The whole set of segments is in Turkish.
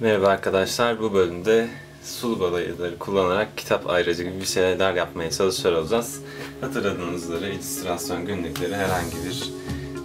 Merhaba arkadaşlar. Bu bölümde sulu boyaları kullanarak kitap ayracı gibi bir şeyler yapmaya çalışıyor olacağız. Hatırladığınız üzere illüstrasyon günlükleri herhangi bir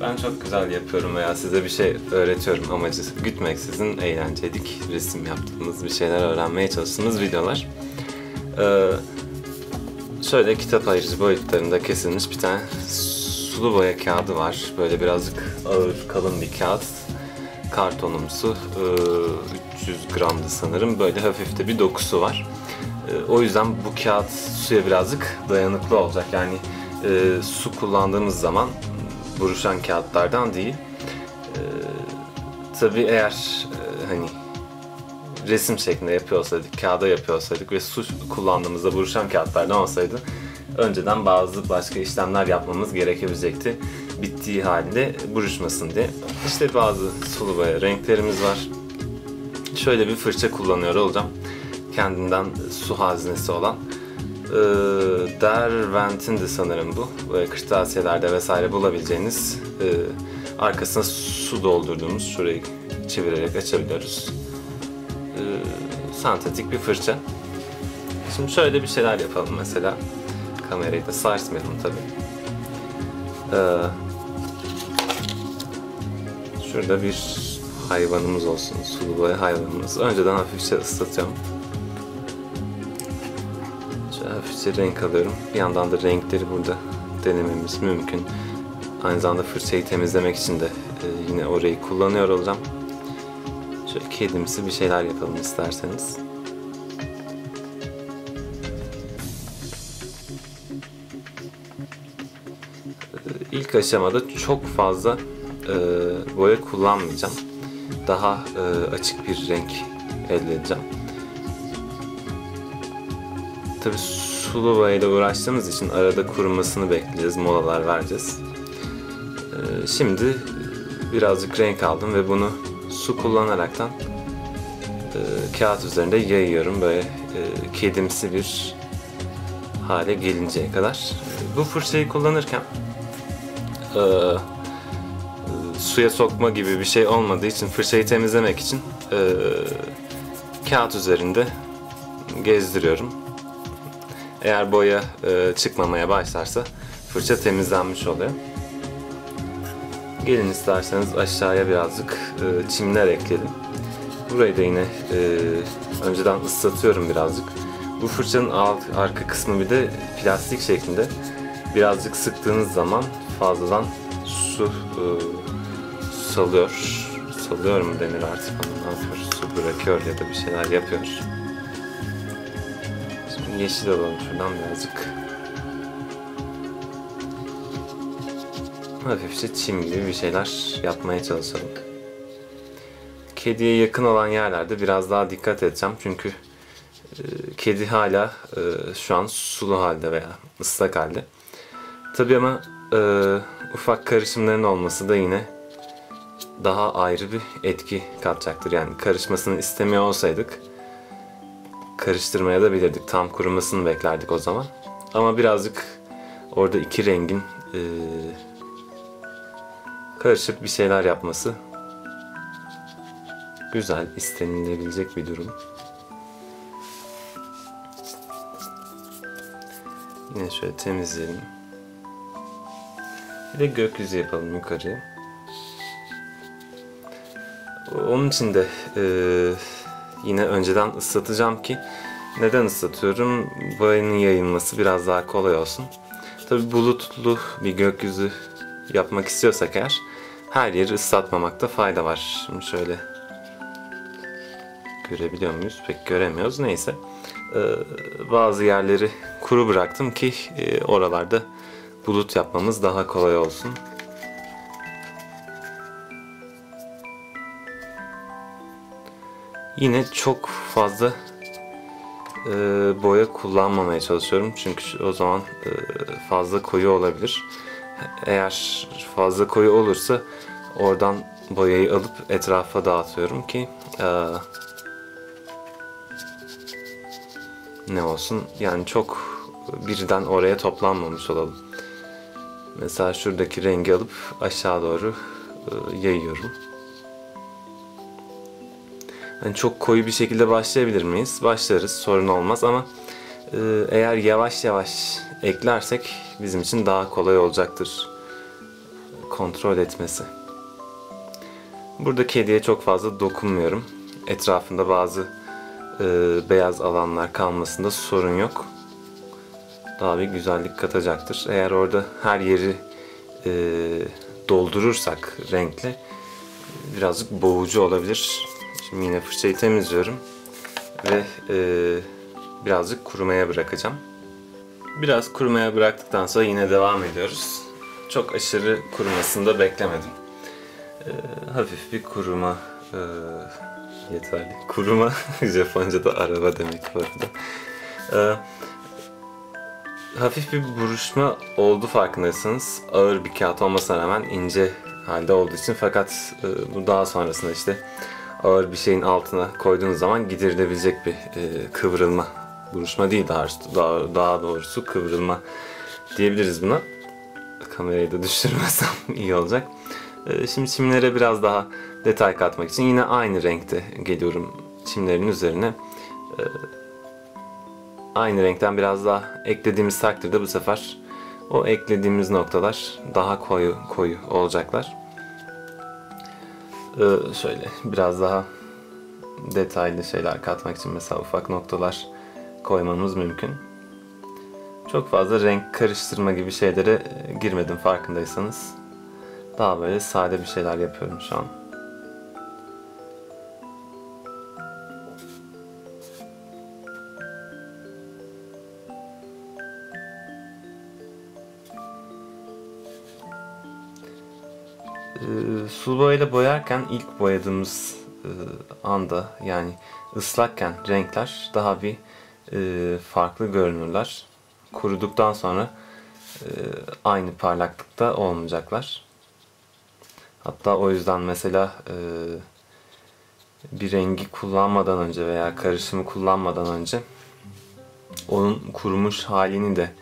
ben çok güzel yapıyorum veya size bir şey öğretiyorum amacı gütmeksizin eğlencelik resim yaptığımız bir şeyler öğrenmeye çalıştığımız videolar. Ee, şöyle kitap ayrıcı boyutlarında kesilmiş bir tane sulu boya kağıdı var. Böyle birazcık ağır, kalın bir kağıt kartonumsu. Ee, 300 gramdı sanırım. Böyle hafif de bir dokusu var. Ee, o yüzden bu kağıt suya birazcık dayanıklı olacak. Yani e, su kullandığımız zaman buruşan kağıtlardan değil. Ee, tabii eğer e, hani resim şeklinde yapıyor olsaydık, kağıda yapıyor olsaydık ve su kullandığımızda buruşan kağıtlardan olsaydı önceden bazı başka işlemler yapmamız gerekebilecekti. Bittiği halde buruşmasın diye. İşte bazı sulu boya renklerimiz var. Şöyle bir fırça kullanıyor olacağım. Kendinden su haznesi olan. Ee, Derwent'in de sanırım bu. Böyle kırtasiyelerde vesaire bulabileceğiniz e, arkasına su doldurduğumuz şurayı çevirerek açabiliyoruz. Ee, sentetik bir fırça. Şimdi şöyle bir şeyler yapalım mesela. Kamerayı da sarsmayalım tabi. Ee, şurada bir hayvanımız olsun. Sulu boya hayvanımız. Önceden hafifçe ıslatıyorum. Şöyle hafifçe renk alıyorum. Bir yandan da renkleri burada denememiz mümkün. Aynı zamanda fırçayı temizlemek için de e, yine orayı kullanıyor olacağım. Şöyle kedimsi bir şeyler yapalım isterseniz. İlk aşamada çok fazla e, boya kullanmayacağım. Daha e, açık bir renk elde edeceğim. Tabi sulu boyayla uğraştığımız için arada kurumasını bekleyeceğiz, molalar vereceğiz. E, şimdi birazcık renk aldım ve bunu su kullanaraktan e, kağıt üzerinde yayıyorum böyle e, kedimsi bir hale gelinceye kadar. Bu fırçayı kullanırken e, suya sokma gibi bir şey olmadığı için fırçayı temizlemek için e, kağıt üzerinde gezdiriyorum. Eğer boya e, çıkmamaya başlarsa fırça temizlenmiş oluyor. Gelin isterseniz aşağıya birazcık e, çimler ekledim. Burayı da yine e, önceden ıslatıyorum birazcık. Bu fırçanın alt, arka kısmı bir de plastik şeklinde. Birazcık sıktığınız zaman fazladan su e, salıyor. Salıyor mu denir artık ona ne yapıyor? Su bırakıyor ya da bir şeyler yapıyor. Şimdi yeşil alalım şuradan birazcık. Hafifçe çim gibi bir şeyler yapmaya çalışalım. Kediye yakın olan yerlerde biraz daha dikkat edeceğim çünkü e, kedi hala e, şu an sulu halde veya ıslak halde. Tabii ama e, ufak karışımların olması da yine daha ayrı bir etki katacaktır. Yani karışmasını istemiyor olsaydık karıştırmaya da bilirdik. Tam kurumasını beklerdik o zaman. Ama birazcık orada iki rengin e, karışıp bir şeyler yapması güzel, istenilebilecek bir durum. Yine şöyle temizleyelim. Bir de gökyüzü yapalım yukarıya. Onun için de e, yine önceden ıslatacağım ki neden ıslatıyorum? Boyanın yayılması biraz daha kolay olsun. Tabi bulutlu bir gökyüzü yapmak istiyorsak eğer her yeri ıslatmamakta fayda var. Şimdi şöyle görebiliyor muyuz? Pek göremiyoruz. Neyse. Ee, bazı yerleri kuru bıraktım ki e, oralarda bulut yapmamız daha kolay olsun. Yine çok fazla e, boya kullanmamaya çalışıyorum çünkü o zaman e, fazla koyu olabilir. Eğer fazla koyu olursa oradan boyayı alıp etrafa dağıtıyorum ki e, ne olsun yani çok birden oraya toplanmamış olalım. Mesela şuradaki rengi alıp aşağı doğru e, yayıyorum. Hani çok koyu bir şekilde başlayabilir miyiz? Başlarız, sorun olmaz ama e, eğer yavaş yavaş eklersek bizim için daha kolay olacaktır kontrol etmesi. Burada kediye çok fazla dokunmuyorum. Etrafında bazı e, beyaz alanlar kalmasında sorun yok. Daha bir güzellik katacaktır. Eğer orada her yeri e, doldurursak renkle birazcık boğucu olabilir. Şimdi yine fırçayı temizliyorum ve e, birazcık kurumaya bırakacağım. Biraz kurumaya bıraktıktan sonra yine devam ediyoruz. Çok aşırı kurumasını da beklemedim. E, hafif bir kuruma e, yeterli. Kuruma Japonca da araba demek bu arada. E, hafif bir buruşma oldu farkındaysanız. Ağır bir kağıt olmasına rağmen ince halde olduğu için fakat e, bu daha sonrasında işte ağır bir şeyin altına koyduğunuz zaman giderilebilecek bir e, kıvrılma. Buruşma değil daha, daha, daha doğrusu kıvrılma diyebiliriz buna. Kamerayı da düşürmesem iyi olacak. E, şimdi çimlere biraz daha detay katmak için yine aynı renkte geliyorum çimlerin üzerine. E, aynı renkten biraz daha eklediğimiz takdirde bu sefer o eklediğimiz noktalar daha koyu koyu olacaklar. Ee, şöyle biraz daha detaylı şeyler katmak için mesela ufak noktalar koymamız mümkün. Çok fazla renk karıştırma gibi şeylere e, girmedim farkındaysanız. Daha böyle sade bir şeyler yapıyorum şu an. E, sulu boyayla boyarken ilk boyadığımız e, anda yani ıslakken renkler daha bir e, farklı görünürler. Kuruduktan sonra e, aynı parlaklıkta olmayacaklar. Hatta o yüzden mesela bir rengi kullanmadan önce veya karışımı kullanmadan önce onun kurumuş halini de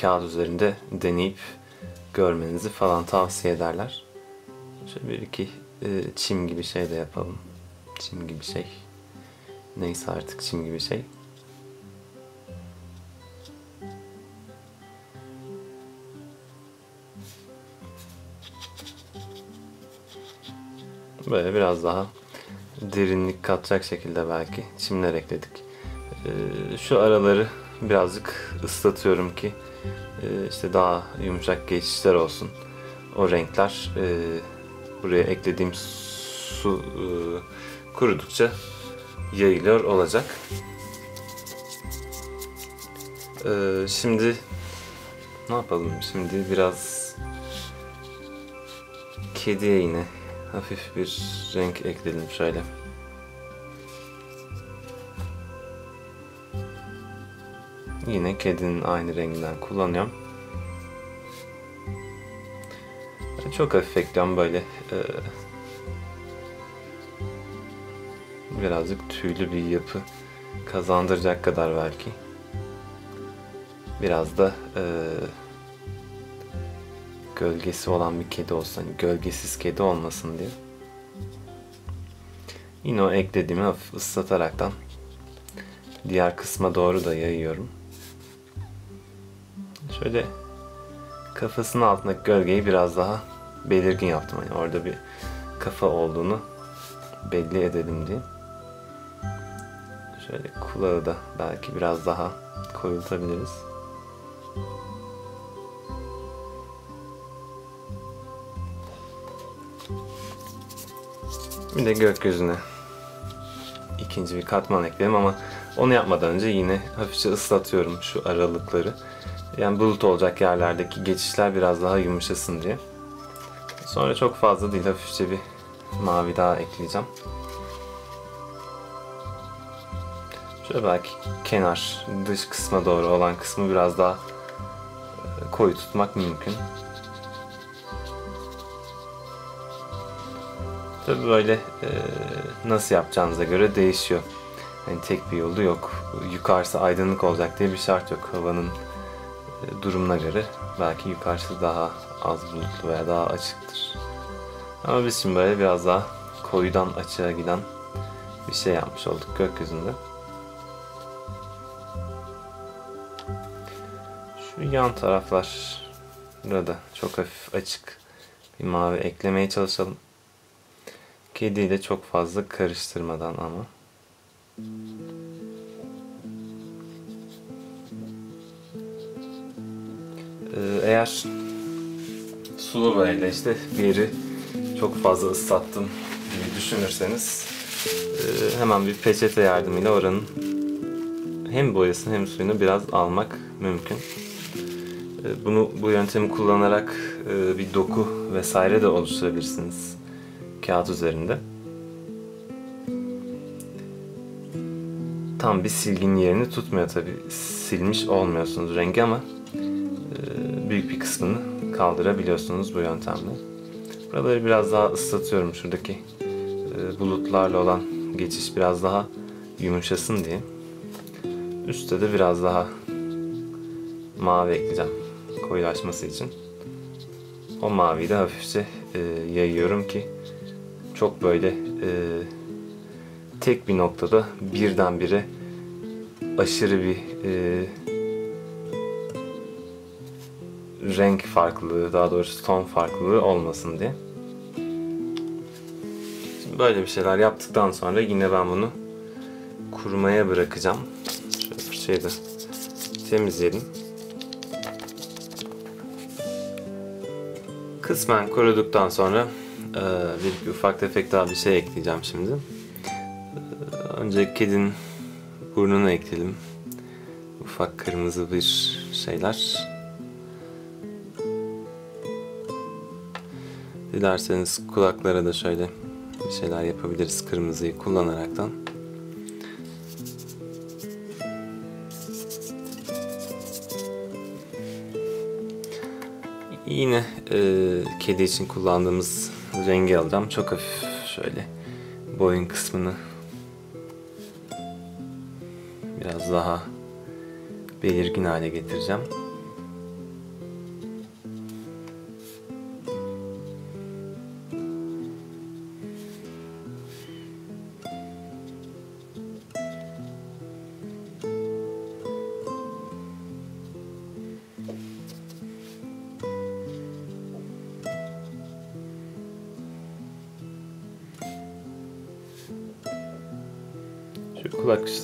kağıt üzerinde deneyip görmenizi falan tavsiye ederler. Şöyle bir iki e, çim gibi şey de yapalım. Çim gibi şey. Neyse artık çim gibi şey. Böyle biraz daha derinlik katacak şekilde belki çimler ekledik. Ee, şu araları birazcık ıslatıyorum ki e, işte daha yumuşak geçişler olsun. O renkler e, buraya eklediğim su e, kurudukça yayılıyor olacak. E, şimdi ne yapalım? Şimdi biraz kediye yine hafif bir renk ekledim şöyle. Yine kedinin aynı renginden kullanıyorum. Çok hafif ekliyorum böyle e, birazcık tüylü bir yapı kazandıracak kadar belki. Biraz da e, gölgesi olan bir kedi olsun. Hani gölgesiz kedi olmasın diye. Yine o eklediğimi hafif ıslataraktan diğer kısma doğru da yayıyorum. Şöyle kafasının altındaki gölgeyi biraz daha belirgin yaptım. Hani orada bir kafa olduğunu belli edelim diye. Şöyle kulağı da belki biraz daha koyultabiliriz. Bir de gökyüzüne ikinci bir katman ekleyelim ama onu yapmadan önce yine hafifçe ıslatıyorum şu aralıkları. Yani bulut olacak yerlerdeki geçişler biraz daha yumuşasın diye. Sonra çok fazla değil hafifçe bir mavi daha ekleyeceğim. Şöyle belki kenar dış kısma doğru olan kısmı biraz daha e, koyu tutmak mümkün. Tabi böyle e, nasıl yapacağınıza göre değişiyor. Yani tek bir yolu yok. Yukarısı aydınlık olacak diye bir şart yok. Havanın durumuna göre belki yukarısı daha az bulutlu veya daha açıktır. Ama biz şimdi böyle biraz daha koyudan açığa giden bir şey yapmış olduk gökyüzünde. Şu yan taraflar burada çok hafif açık bir mavi eklemeye çalışalım. Kediyi de çok fazla karıştırmadan ama. Eğer sulu boyayla işte bir yeri çok fazla ıslattım gibi düşünürseniz e, hemen bir peçete yardımıyla oranın hem boyasını hem suyunu biraz almak mümkün. E, Bunu bu yöntemi kullanarak e, bir doku vesaire de oluşturabilirsiniz kağıt üzerinde. Tam bir silginin yerini tutmuyor tabi. Silmiş olmuyorsunuz rengi ama büyük bir kısmını kaldırabiliyorsunuz bu yöntemle. Buraları biraz daha ıslatıyorum şuradaki e, bulutlarla olan geçiş biraz daha yumuşasın diye. Üstte de biraz daha mavi ekleyeceğim koyulaşması için. O maviyi de hafifçe e, yayıyorum ki çok böyle e, tek bir noktada birdenbire aşırı bir e, renk farklılığı, daha doğrusu ton farklılığı olmasın diye. Şimdi böyle bir şeyler yaptıktan sonra yine ben bunu kurumaya bırakacağım. Şöyle fırçayı da temizleyelim. Kısmen kuruduktan sonra e, bir, bir ufak tefek daha bir şey ekleyeceğim şimdi. E, Önce kedinin burnunu ekleyelim. Ufak kırmızı bir şeyler. Dilerseniz kulaklara da şöyle bir şeyler yapabiliriz kırmızıyı kullanaraktan. Yine e, kedi için kullandığımız rengi alacağım. Çok hafif şöyle boyun kısmını biraz daha belirgin hale getireceğim.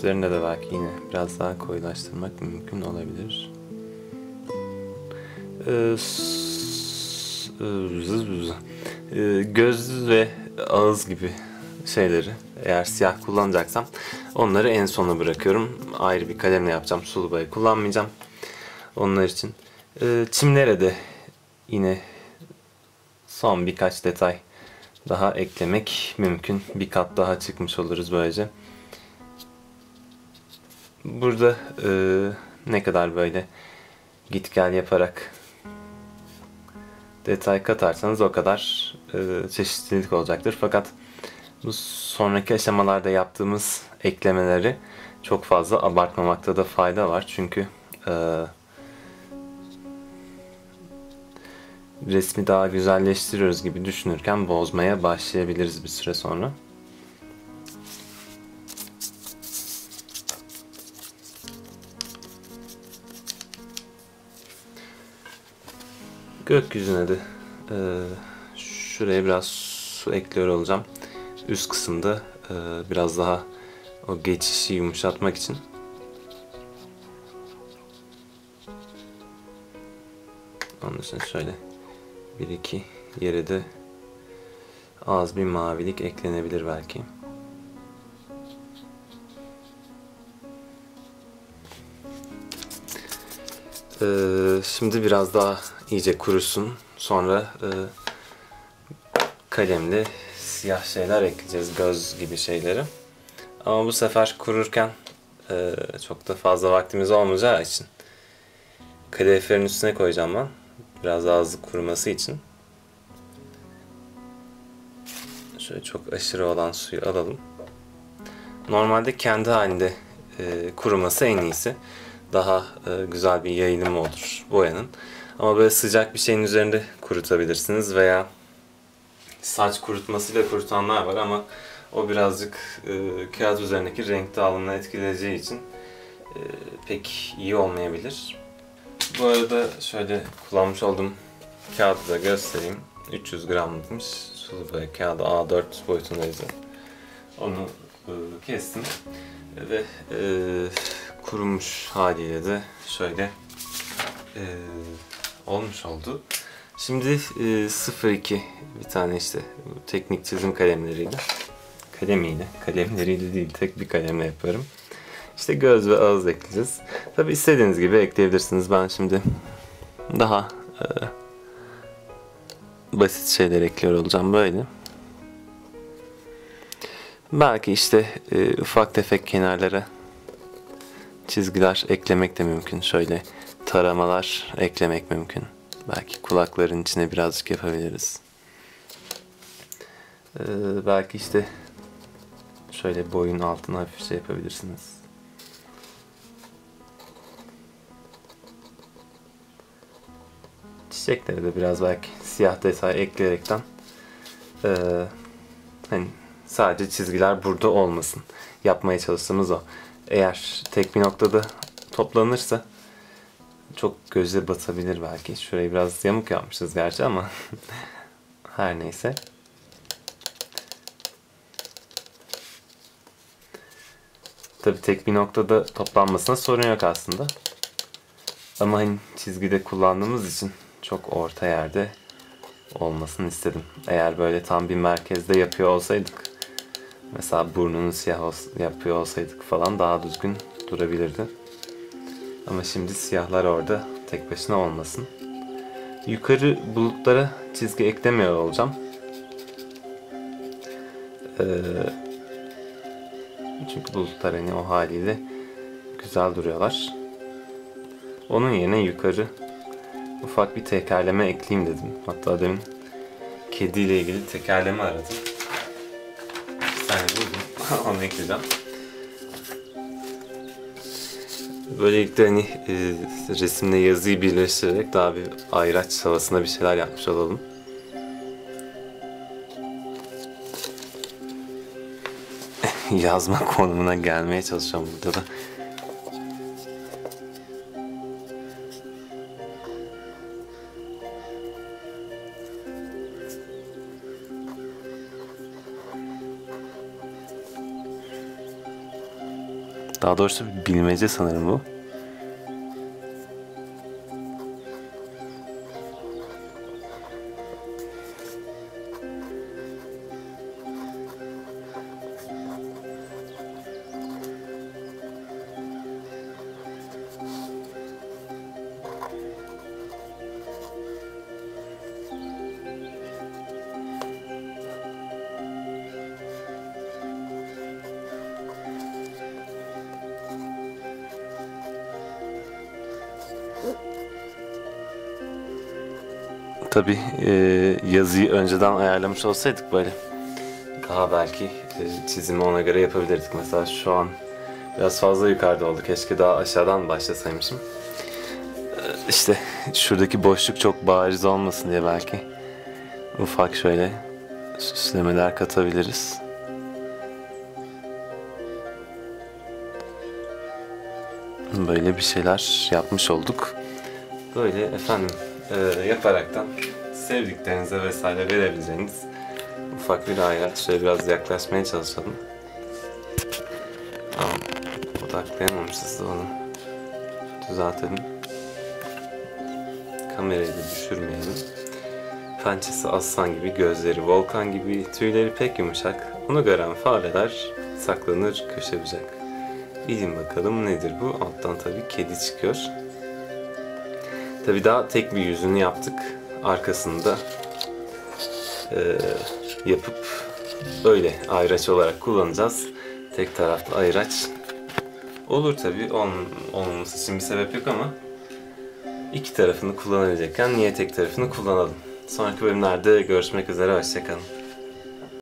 Üstlerinde de belki yine biraz daha koyulaştırmak mümkün olabilir. Ee, e, göz ve ağız gibi şeyleri eğer siyah kullanacaksam onları en sona bırakıyorum. Ayrı bir kalemle yapacağım. Sulu boya kullanmayacağım. Onlar için. Ee, çimlere de yine son birkaç detay daha eklemek mümkün. Bir kat daha çıkmış oluruz böylece. Burada e, ne kadar böyle git gel yaparak detay katarsanız o kadar e, çeşitlilik olacaktır. Fakat bu sonraki aşamalarda yaptığımız eklemeleri çok fazla abartmamakta da fayda var. Çünkü e, resmi daha güzelleştiriyoruz gibi düşünürken bozmaya başlayabiliriz bir süre sonra. Gökyüzüne de e, şuraya biraz su ekliyor olacağım. Üst kısımda e, biraz daha o geçişi yumuşatmak için. Onun için şöyle bir iki yere de az bir mavilik eklenebilir belki. Ee, şimdi biraz daha iyice kurusun. Sonra e, kalemle siyah şeyler ekleyeceğiz. Göz gibi şeyleri. Ama bu sefer kururken e, çok da fazla vaktimiz olmayacağı için kadehlerin üstüne koyacağım ben. Biraz daha hızlı kuruması için. Şöyle çok aşırı olan suyu alalım. Normalde kendi halinde e, kuruması en iyisi. Daha e, güzel bir yayılımı olur boyanın. Ama böyle sıcak bir şeyin üzerinde kurutabilirsiniz veya saç kurutmasıyla kurutanlar var ama o birazcık e, kağıt üzerindeki renk dağılımını etkileyeceği için e, pek iyi olmayabilir. Bu arada şöyle kullanmış olduğum kağıdı da göstereyim. 300 gramlıkmış. Sulu boya kağıdı A4 boyutundaydı. Onu e, kestim ve e, kurumuş haliyle de şöyle e, olmuş oldu. Şimdi e, 02 bir tane işte teknik çizim kalemleriyle kalemiyle, kalemleriyle değil tek bir kalemle yapıyorum. İşte göz ve ağız ekleyeceğiz. Tabi istediğiniz gibi ekleyebilirsiniz. Ben şimdi daha e, basit şeyler ekliyor olacağım böyle. Belki işte e, ufak tefek kenarlara çizgiler eklemek de mümkün. Şöyle taramalar eklemek mümkün. Belki kulakların içine birazcık yapabiliriz. Ee, belki işte şöyle boyun altına hafif şey yapabilirsiniz. Çiçeklere de biraz belki siyah detay ekleyerekten ee, hani sadece çizgiler burada olmasın. Yapmaya çalıştığımız o. Eğer tek bir noktada toplanırsa çok göze batabilir belki. Şurayı biraz yamuk yapmışız gerçi ama her neyse. Tabi tek bir noktada toplanmasına sorun yok aslında. Ama hani çizgide kullandığımız için çok orta yerde olmasını istedim. Eğer böyle tam bir merkezde yapıyor olsaydık mesela burnunu siyah yapıyor olsaydık falan daha düzgün durabilirdi. Ama şimdi siyahlar orada tek başına olmasın. Yukarı bulutlara çizgi eklemiyor olacağım. Ee, çünkü bulutlar hani o haliyle güzel duruyorlar. Onun yerine yukarı ufak bir tekerleme ekleyeyim dedim. Hatta demin kediyle ilgili tekerleme aradım. Tane buldum. Onu ekleyeceğim. Böylelikle hani e, resimle yazıyı birleştirerek daha bir ayraç havasına bir şeyler yapmış olalım. Yazma konumuna gelmeye çalışıyorum burada da. Daha doğrusu bilmece sanırım bu. Tabi e, yazıyı önceden ayarlamış olsaydık böyle daha belki e, çizimi ona göre yapabilirdik. Mesela şu an biraz fazla yukarıda oldu. Keşke daha aşağıdan başlasaymışım. E, işte şuradaki boşluk çok bariz olmasın diye belki ufak şöyle süslemeler katabiliriz. Böyle bir şeyler yapmış olduk. Böyle efendim e, yaparaktan sevdiklerinize vesaire verebileceğiniz ufak bir ayraç. Şöyle biraz yaklaşmaya çalışalım. Tamam. Odaklayamamışız da onu. Düzeltelim. Kamerayı da düşürmeyelim. Pençesi aslan gibi, gözleri volkan gibi, tüyleri pek yumuşak. Onu gören fareler saklanır köşe bucak. Bilin bakalım nedir bu? Alttan tabii kedi çıkıyor. Tabi daha tek bir yüzünü yaptık. Arkasında e, yapıp böyle ayraç olarak kullanacağız. Tek taraflı ayraç. Olur tabi olmaması için bir sebep yok ama iki tarafını kullanabilecekken niye tek tarafını kullanalım. Sonraki bölümlerde görüşmek üzere, hoşçakalın.